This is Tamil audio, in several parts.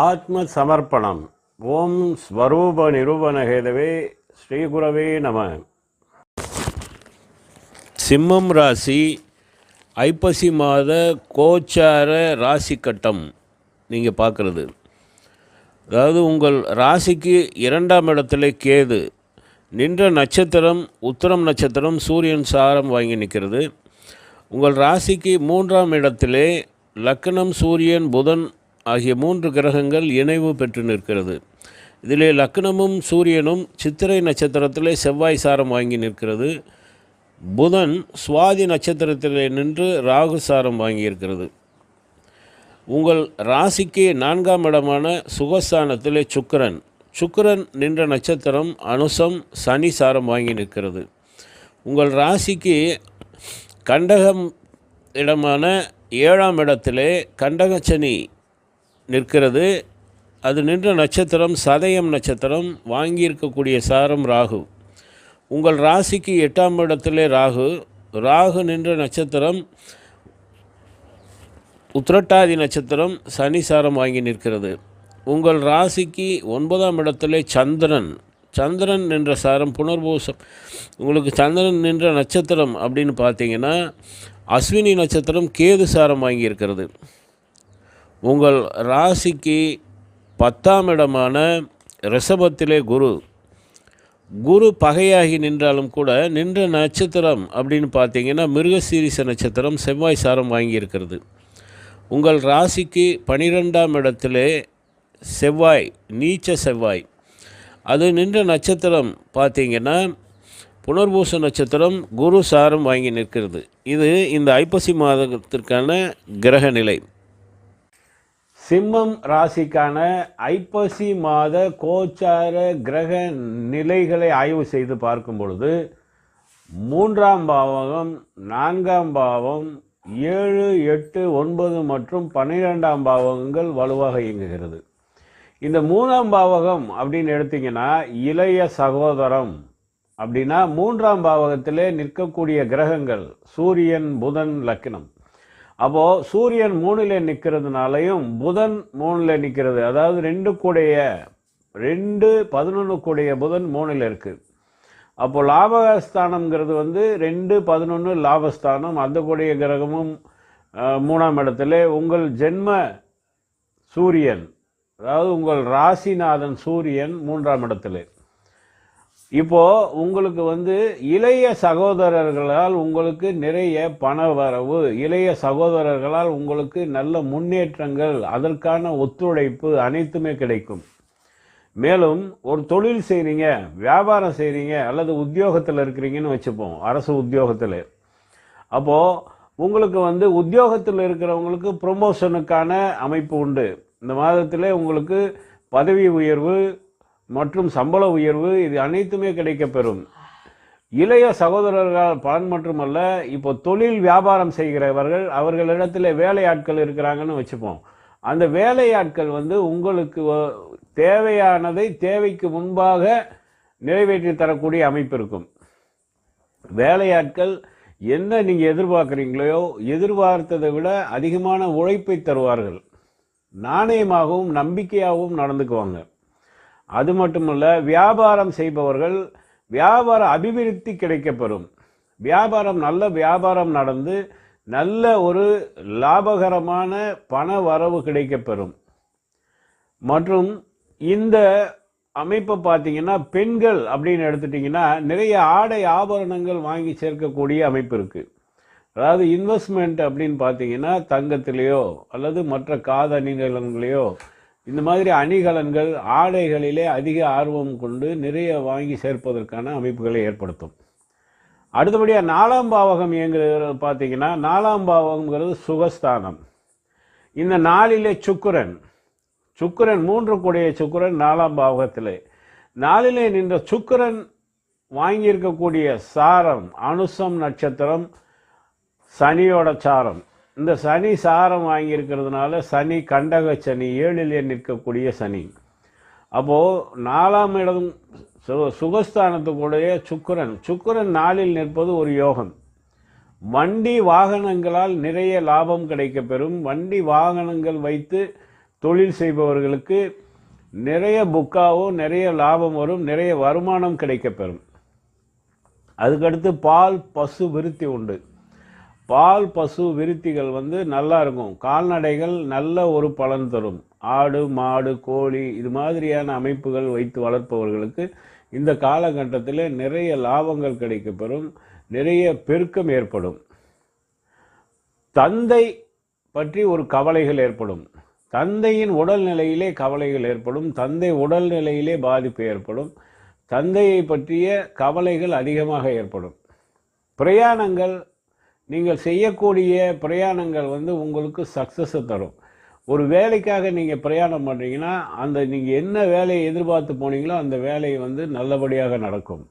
ஆத்ம சமர்ப்பணம் ஓம் ஸ்வரூப நிரூபணஹேதவே ஸ்ரீகுரவே நம. சிம்மம் ராசி ஐப்பசி மாத கோச்சார ராசி கட்டம் நீங்கள் பார்க்குறது அதாவது உங்கள் ராசிக்கு இரண்டாம் இடத்துல கேது. நின்ற நட்சத்திரம் உத்தரம் நட்சத்திரம் சூரியன் சாரம் வாங்கி நிற்கிறது உங்கள் ராசிக்கு மூன்றாம் இடத்திலே லக்னம் சூரியன் புதன் ஆகிய மூன்று கிரகங்கள் இணைவு பெற்று நிற்கிறது. இதிலே லக்னமும் சூரியனும் சித்திரை நட்சத்திரத்திலே செவ்வாய் சாரம் வாங்கி நிற்கிறது. புதன் சுவாதி நட்சத்திரத்திலே நின்று ராகு சாரம் வாங்கியிருக்கிறது உங்கள் ராசிக்கு நான்காம் இடமான சுகஸ்தானத்திலே சுக்கரன். சுக்கரன் நின்ற நட்சத்திரம் அனுசம் சனி சாரம் வாங்கி நிற்கிறது. உங்கள் ராசிக்கு கண்டகம் இடமான ஏழாம் இடத்திலே கண்டகச்சனி நிற்கிறது. அது நின்ற நட்சத்திரம் சதயம் நட்சத்திரம் வாங்கியிருக்கக்கூடிய சாரம் ராகு. உங்கள் ராசிக்கு எட்டாம் இடத்திலே ராகு. ராகு நின்ற நட்சத்திரம் உத்திரட்டாதி நட்சத்திரம் சனி சாரம் வாங்கி நிற்கிறது. உங்கள் ராசிக்கு ஒன்பதாம் இடத்திலே சந்திரன். சந்திரன் நின்ற சாரம் புனர்பூசம். உங்களுக்கு சந்திரன் நின்ற நட்சத்திரம் அப்படின்னு பார்த்தீங்கன்னா அஸ்வினி நட்சத்திரம் கேது சாரம் வாங்கியிருக்கிறது உங்கள் ராசிக்கு பத்தாம் இடமான ரிஷபத்திலே குரு. குரு பகையாகி நின்றாலும் கூட நின்ற நட்சத்திரம் அப்படின்னு பார்த்தீங்கன்னா மிருகசீரிச நட்சத்திரம் செவ்வாய் சாரம் வாங்கியிருக்கிறது. உங்கள் ராசிக்கு பனிரெண்டாம் இடத்திலே செவ்வாய் நீச்ச செவ்வாய். அது நின்ற நட்சத்திரம் பார்த்தீங்கன்னா புனர்பூச நட்சத்திரம் குரு சாரம் வாங்கி நிற்கிறது. இது இந்த ஐப்பசி மாதத்திற்கான கிரக நிலை சிம்மம் ராசிக்கான ஐப்பசி மாத கோச்சார கிரக நிலைகளை ஆய்வு செய்து பார்க்கும் பொழுது மூன்றாம் பாவகம் நான்காம் பாவம் ஏழு எட்டு ஒன்பது மற்றும் பன்னிரெண்டாம் பாவகங்கள் வலுவாக இயங்குகிறது. இந்த மூணாம் பாவகம் அப்படின்னு எடுத்தீங்கன்னா இளைய சகோதரம் அப்படின்னா மூன்றாம் பாவகத்திலே நிற்கக்கூடிய கிரகங்கள் சூரியன் புதன் லக்னம் அப்போது சூரியன் மூணில் நிற்கிறதுனாலையும் புதன் மூணில் நிற்கிறது அதாவது ரெண்டு கூடைய ரெண்டு பதினொன்று கூடைய புதன் மூணில் இருக்குது அப்போ லாபஸ்தானம்ங்கிறது வந்து ரெண்டு பதினொன்று லாபஸ்தானம் அந்த கூடிய கிரகமும் மூணாம் இடத்துல உங்கள் ஜென்ம சூரியன் அதாவது உங்கள் ராசிநாதன் சூரியன் மூன்றாம் இடத்துல. இப்போ உங்களுக்கு வந்து இளைய சகோதரர்களால் உங்களுக்கு நிறைய பண வரவு இளைய சகோதரர்களால் உங்களுக்கு நல்ல முன்னேற்றங்கள் அதற்கான ஒத்துழைப்பு அனைத்துமே கிடைக்கும். மேலும் ஒரு தொழில் செய்கிறீங்க வியாபாரம் செய்கிறீங்க அல்லது உத்தியோகத்தில் இருக்கிறீங்கன்னு வச்சுப்போம் அரசு உத்தியோகத்தில். அப்போது உங்களுக்கு வந்து உத்தியோகத்தில் இருக்கிறவங்களுக்கு ப்ரொமோஷனுக்கான அமைப்பு உண்டு. இந்த மாதத்தில் உங்களுக்கு பதவி உயர்வு மற்றும் சம்பள உயர்வு இது அனைத்துமே கிடைக்கப்பெறும். இளைய சகோதரர்கள் பலன் மட்டுமல்ல இப்போ தொழில் வியாபாரம் செய்கிறவர்கள் அவர்களிடத்தில் வேலையாட்கள் இருக்கிறாங்கன்னு வச்சுப்போம். அந்த வேலையாட்கள் வந்து உங்களுக்கு தேவையானதை தேவைக்கு முன்பாக நிறைவேற்றி தரக்கூடிய அமைப்பு இருக்கும். வேலையாட்கள் என்ன நீங்கள் எதிர்பார்க்குறீங்களோ எதிர்பார்த்ததை விட அதிகமான உழைப்பை தருவார்கள். நாணயமாகவும் நம்பிக்கையாகவும் நடந்துக்குவாங்க. அது மட்டுமல்ல வியாபாரம் செய்பவர்கள் வியாபார அபிவிருத்தி கிடைக்கப்பெறும். வியாபாரம் நல்ல வியாபாரம் நடந்து நல்ல ஒரு லாபகரமான பண வரவு கிடைக்கப்பெறும். மற்றும் இந்த அமைப்பை பார்த்தீங்கன்னா பெண்கள் அப்படின்னு எடுத்துட்டிங்கன்னா நிறைய ஆடை ஆபரணங்கள் வாங்கி சேர்க்கக்கூடிய அமைப்பு இருக்குது அதாவது இன்வெஸ்ட்மெண்ட் அப்படின்னு பார்த்தீங்கன்னா தங்கத்திலேயோ அல்லது மற்ற காத அணிகலன்களையோ இந்த மாதிரி அணிகலன்கள் ஆடைகளிலே அதிக ஆர்வம் கொண்டு நிறைய வாங்கி சேர்ப்பதற்கான அமைப்புகளை ஏற்படுத்தும். அடுத்தபடியாக நாலாம் பாவகம் இயங்குறது பார்த்தீங்கன்னா நாலாம் பாவகங்கிறது சுகஸ்தானம். இந்த நாளிலே சுக்கிரன் சுக்கிரன் மூன்று கூடிய சுக்கிரன் நாலாம் பாவகத்திலே. நாளிலே நின்ற சுக்கிரன் வாங்கியிருக்கக்கூடிய சாரம் அனுசம் நட்சத்திரம் சனியோட சாரம். இந்த சனி சாரம் வாங்கியிருக்கிறதுனால சனி கண்டக சனி ஏழிலே நிற்கக்கூடிய சனி. அப்போது நாலாம் இடம் சு சுகஸ்தானத்துக்குடைய சுக்கிரன் சுக்கிரன் நாளில் நிற்பது ஒரு யோகம். வண்டி வாகனங்களால் நிறைய லாபம் கிடைக்கப்பெறும். வண்டி வாகனங்கள் வைத்து தொழில் செய்பவர்களுக்கு நிறைய புக்காவும் நிறைய லாபம் வரும் நிறைய வருமானம் கிடைக்கப்பெறும். அதுக்கடுத்து பால் பசு விருத்தி உண்டு. பால் பசு விருத்திகள் வந்து நல்லா இருக்கும் கால்நடைகள் நல்ல ஒரு பலன் தரும். ஆடு மாடு கோழி இது மாதிரியான அமைப்புகள் வைத்து வளர்ப்பவர்களுக்கு இந்த காலகட்டத்தில் நிறைய லாபங்கள் கிடைக்கப்பெறும். நிறைய பெருக்கம் ஏற்படும். தந்தை பற்றி ஒரு கவலைகள் ஏற்படும். தந்தையின் உடல்நிலையிலே கவலைகள் ஏற்படும். தந்தை உடல்நிலையிலே பாதிப்பு ஏற்படும். தந்தையை பற்றிய கவலைகள் அதிகமாக ஏற்படும். பிரயாணங்கள் நீங்கள் செய்யக்கூடிய பிரயாணங்கள் வந்து உங்களுக்கு சக்ஸஸை தரும். ஒரு வேலைக்காக நீங்கள் பிரயாணம் பண்ணுறீங்கன்னா அந்த நீங்கள் என்ன வேலையை எதிர்பார்த்து போனீங்களோ அந்த வேலை வந்து நல்லபடியாக நடக்கும்.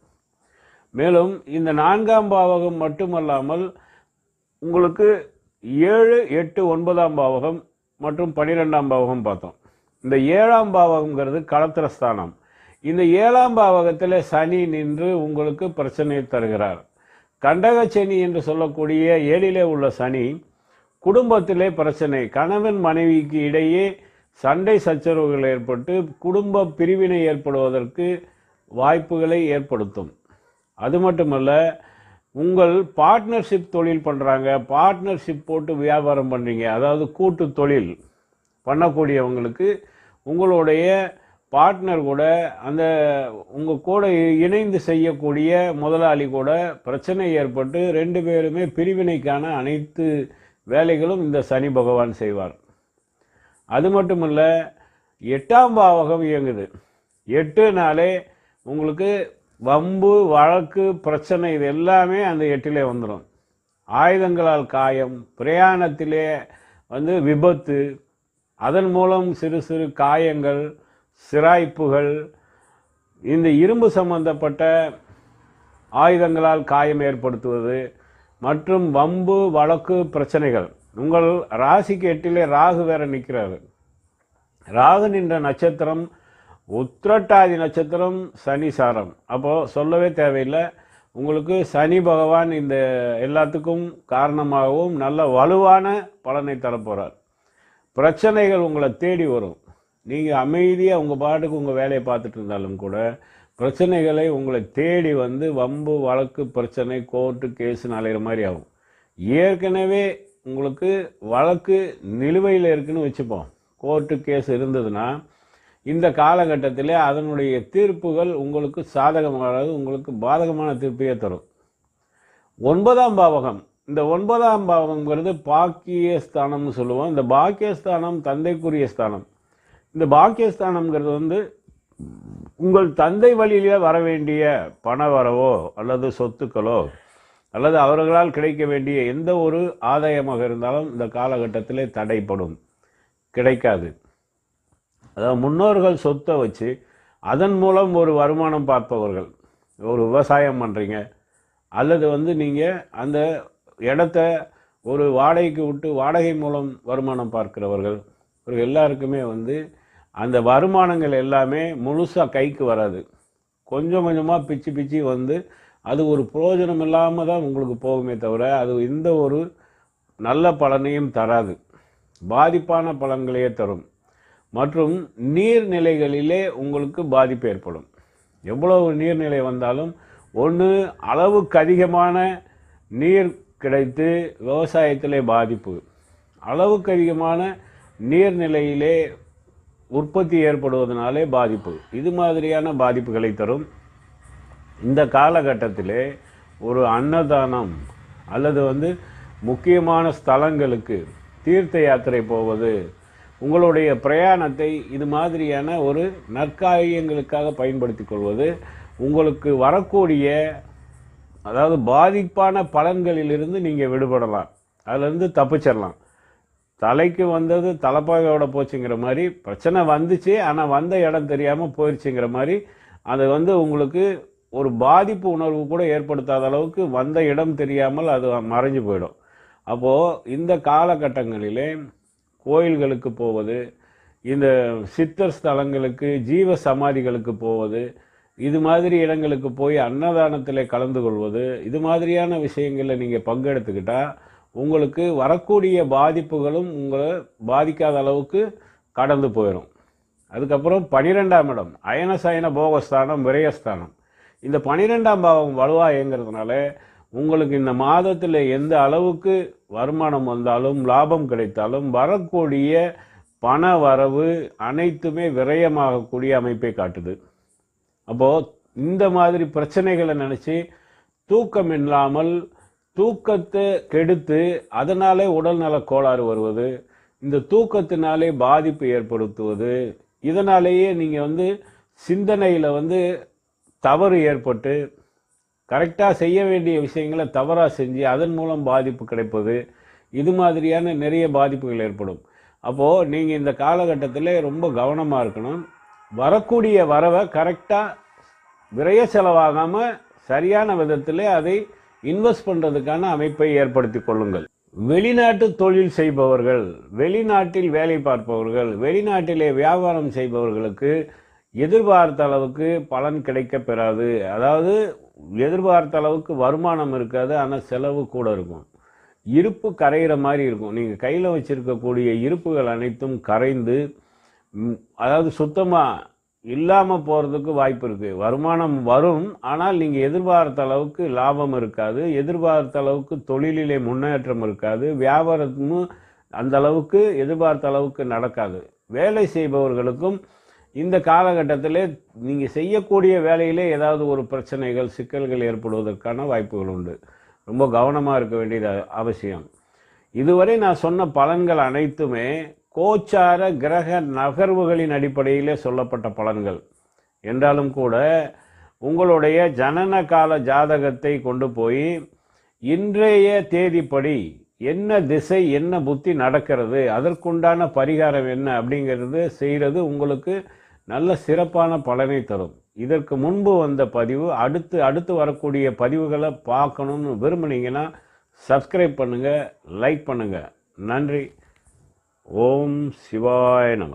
மேலும் இந்த நான்காம் பாவகம் மட்டுமல்லாமல் உங்களுக்கு ஏழு எட்டு ஒன்பதாம் பாவகம் மற்றும் பன்னிரெண்டாம் பாவகம் பார்த்தோம். இந்த ஏழாம் பாவகம்ங்கிறது களத்திரஸ்தானம் இந்த ஏழாம் பாவகத்தில் சனி நின்று உங்களுக்கு பிரச்சனையை தருகிறார். கண்டக சனி என்று சொல்லக்கூடிய ஏழிலே உள்ள சனி குடும்பத்திலே பிரச்சனை. கணவன் மனைவிக்கு இடையே சண்டை சச்சரவுகள் ஏற்பட்டு குடும்ப பிரிவினை ஏற்படுவதற்கு வாய்ப்புகளை ஏற்படுத்தும். அது மட்டுமல்ல உங்கள் பார்ட்னர்ஷிப் தொழில் பண்ணுறாங்க பார்ட்னர்ஷிப் போட்டு வியாபாரம் பண்ணுறீங்க அதாவது கூட்டு தொழில் பண்ணக்கூடியவங்களுக்கு உங்களுடைய பார்ட்னர் கூட அந்த உங்கள் கூட இணைந்து செய்யக்கூடிய முதலாளி கூட பிரச்சனை ஏற்பட்டு ரெண்டு பேருமே பிரிவினைக்கான அனைத்து வேலைகளும் இந்த சனி பகவான் செய்வார். அது மட்டும் இல்லை எட்டாம் பாவகம் இயங்குது. எட்டு நாளே உங்களுக்கு வம்பு வழக்கு பிரச்சனை இது எல்லாமே அந்த எட்டிலே வந்துடும் ஆயுதங்களால் காயம் பிரயாணத்திலே வந்து விபத்து அதன் மூலம் சிறு சிறு காயங்கள் சிராய்ப்புகள் இந்த இரும்பு சம்பந்தப்பட்ட ஆயுதங்களால் காயம் ஏற்படுத்துவது மற்றும் வம்பு வழக்கு பிரச்சனைகள். உங்கள் ராசிக்கு எட்டிலே ராகு வேற நிற்கிறாரு. ராகு நின்ற நட்சத்திரம் உத்திரட்டாதி நட்சத்திரம் சனி சாரம். அப்போது சொல்லவே தேவையில்லை. உங்களுக்கு சனி பகவான் இந்த எல்லாத்துக்கும் காரணமாகவும் நல்ல வலுவான பலனை தரப்போகிறார் பிரச்சனைகள் உங்களை தேடி வரும். நீங்கள் அமைதியாக உங்கள் பாட்டுக்கு உங்கள் வேலையை பார்த்துட்டு இருந்தாலும் கூட பிரச்சனைகளை உங்களை தேடி வந்து வம்பு வழக்கு பிரச்சனை கோர்ட்டு கேஸுன்னு அலைகிற மாதிரி ஆகும். ஏற்கனவே உங்களுக்கு வழக்கு நிலுவையில் இருக்குன்னு வச்சுப்போம். கோர்ட்டு கேஸ் இருந்ததுன்னா இந்த காலகட்டத்தில் அதனுடைய தீர்ப்புகள் உங்களுக்கு சாதகமானது உங்களுக்கு பாதகமான தீர்ப்பையே தரும். ஒன்பதாம் பாவகம். இந்த ஒன்பதாம் பாவகங்கிறது பாக்கியஸ்தானம்னு சொல்லுவோம். இந்த பாக்கியஸ்தானம் தந்தைக்குரிய ஸ்தானம். இந்த பாக்கியஸ்தானம்ங்கிறது வந்து உங்கள் தந்தை வழியில் வர வேண்டிய பண வரவோ அல்லது சொத்துக்களோ அல்லது அவர்களால் கிடைக்க வேண்டிய எந்த ஒரு ஆதாயமாக இருந்தாலும் இந்த காலகட்டத்தில் தடைப்படும். கிடைக்காது. அதாவது முன்னோர்கள் சொத்தை வச்சு அதன் மூலம் ஒரு வருமானம் பார்ப்பவர்கள். ஒரு விவசாயம் பண்ணுறீங்க அல்லது வந்து நீங்கள் அந்த இடத்த ஒரு வாடகைக்கு விட்டு வாடகை மூலம் வருமானம் பார்க்கிறவர்கள். ஒரு எல்லாருக்குமே வந்து அந்த வருமானங்கள் எல்லாமே முழுசாக கைக்கு வராது. கொஞ்சம் கொஞ்சமாக பிச்சு பிச்சு வந்து அது ஒரு பிரயோஜனம் இல்லாமல் தான் உங்களுக்கு போகுமே தவிர அது எந்த ஒரு நல்ல பலனையும் தராது. பாதிப்பான பலன்களையே தரும். மற்றும் நீர்நிலைகளிலே உங்களுக்கு பாதிப்பு ஏற்படும். எவ்வளவு நீர்நிலை வந்தாலும் ஒன்று அளவுக்கு அதிகமான நீர் கிடைத்து விவசாயத்திலே பாதிப்பு. அளவுக்கு அதிகமான நீர்நிலையிலே உற்பத்தி ஏற்படுவதனாலே பாதிப்பு. இது மாதிரியான பாதிப்புகளை தரும். இந்த காலகட்டத்திலே ஒரு அன்னதானம் அல்லது வந்து முக்கியமான ஸ்தலங்களுக்கு தீர்த்த யாத்திரை போவது உங்களுடைய பிரயாணத்தை இது மாதிரியான ஒரு நற்காரியங்களுக்காக பயன்படுத்தி கொள்வது உங்களுக்கு வரக்கூடிய அதாவது பாதிப்பான பலன்களிலிருந்து நீங்கள் விடுபடலாம். அதிலிருந்து தப்பிச்சிடலாம் தலைக்கு வந்தது தலைப்பாகையோட போச்சுங்கிற மாதிரி பிரச்சனை வந்துச்சு ஆனால் வந்த இடம் தெரியாமல் போயிடுச்சுங்கிற மாதிரி அது வந்து உங்களுக்கு ஒரு பாதிப்பு உணர்வு கூட ஏற்படுத்தாத அளவுக்கு வந்த இடம் தெரியாமல் அது மறைஞ்சு போயிடும். அப்போது இந்த காலகட்டங்களிலே கோயில்களுக்கு போவது இந்த சித்தர் ஸ்தலங்களுக்கு ஜீவ சமாதிகளுக்கு போவது இது மாதிரி இடங்களுக்கு போய் அன்னதானத்தில் கலந்து கொள்வது இது மாதிரியான விஷயங்களில் நீங்கள் பங்கெடுத்துக்கிட்டால் உங்களுக்கு வரக்கூடிய பாதிப்புகளும் உங்களை பாதிக்காத அளவுக்கு கடந்து போயிடும் அதுக்கப்புறம் பனிரெண்டாம் இடம் அயனசயன போகஸ்தானம் விரயஸ்தானம். இந்த பனிரெண்டாம் பாவம் வலுவாக இயங்கிறதுனால உங்களுக்கு இந்த மாதத்தில் எந்த அளவுக்கு வருமானம் வந்தாலும் லாபம் கிடைத்தாலும் வரக்கூடிய பண வரவு அனைத்துமே விரயமாகக்கூடிய அமைப்பை காட்டுது. அப்போது இந்த மாதிரி பிரச்சனைகளை நினச்சி தூக்கம் இல்லாமல் தூக்கத்தை கெடுத்து அதனாலே உடல்நல கோளாறு வருவது இந்த தூக்கத்தினாலே பாதிப்பு ஏற்படுத்துவது இதனாலேயே நீங்கள் வந்து சிந்தனையில் வந்து தவறு ஏற்பட்டு கரெக்டாக செய்ய வேண்டிய விஷயங்களை தவறாக செஞ்சு அதன் மூலம் பாதிப்பு கிடைப்பது இது மாதிரியான நிறைய பாதிப்புகள் ஏற்படும். அப்போது நீங்கள் இந்த காலகட்டத்தில் ரொம்ப கவனமாக இருக்கணும். வரக்கூடிய வரவை கரெக்டாக விரைய செலவாகாமல் சரியான விதத்தில் அதை இன்வெஸ்ட் பண்ணுறதுக்கான அமைப்பை ஏற்படுத்தி கொள்ளுங்கள். வெளிநாட்டு தொழில் செய்பவர்கள் வெளிநாட்டில் வேலை பார்ப்பவர்கள் வெளிநாட்டிலே வியாபாரம் செய்பவர்களுக்கு எதிர்பார்த்த அளவுக்கு பலன் கிடைக்க பெறாது. அதாவது எதிர்பார்த்த அளவுக்கு வருமானம் இருக்காது ஆனால் செலவு கூட இருக்கும். இருப்பு கரையிற மாதிரி இருக்கும். நீங்கள் கையில் வச்சுருக்கக்கூடிய இருப்புகள் அனைத்தும் கரைந்து அதாவது சுத்தமாக இல்லாமல் போகிறதுக்கு வாய்ப்பு இருக்குது வருமானம் வரும் ஆனால் நீங்கள் எதிர்பார்த்த அளவுக்கு லாபம் இருக்காது. எதிர்பார்த்த அளவுக்கு தொழிலிலே முன்னேற்றம் இருக்காது. வியாபாரமும் அந்த அளவுக்கு எதிர்பார்த்த அளவுக்கு நடக்காது. வேலை செய்பவர்களுக்கும் இந்த காலகட்டத்தில் நீங்கள் செய்யக்கூடிய வேலையிலே ஏதாவது ஒரு பிரச்சனைகள் சிக்கல்கள் ஏற்படுவதற்கான வாய்ப்புகள் உண்டு. ரொம்ப கவனமாக இருக்க வேண்டியது அவசியம். இதுவரை நான் சொன்ன பலன்கள் அனைத்துமே கோச்சார கிரக நகர்வுகளின் அடிப்படையிலே சொல்லப்பட்ட பலன்கள். என்றாலும் கூட உங்களுடைய ஜனன கால ஜாதகத்தை கொண்டு போய் இன்றைய தேதிப்படி என்ன திசை என்ன புத்தி நடக்கிறது அதற்குண்டான பரிகாரம் என்ன அப்படிங்கிறது செய்கிறது உங்களுக்கு நல்ல சிறப்பான பலனை தரும். இதற்கு முன்பு வந்த பதிவு அடுத்து அடுத்து வரக்கூடிய பதிவுகளை பார்க்கணும்னு விரும்புனீங்கன்னா சப்ஸ்கிரைப் பண்ணுங்கள் லைக் பண்ணுங்கள் நன்றி. ஓம் சிவாய நம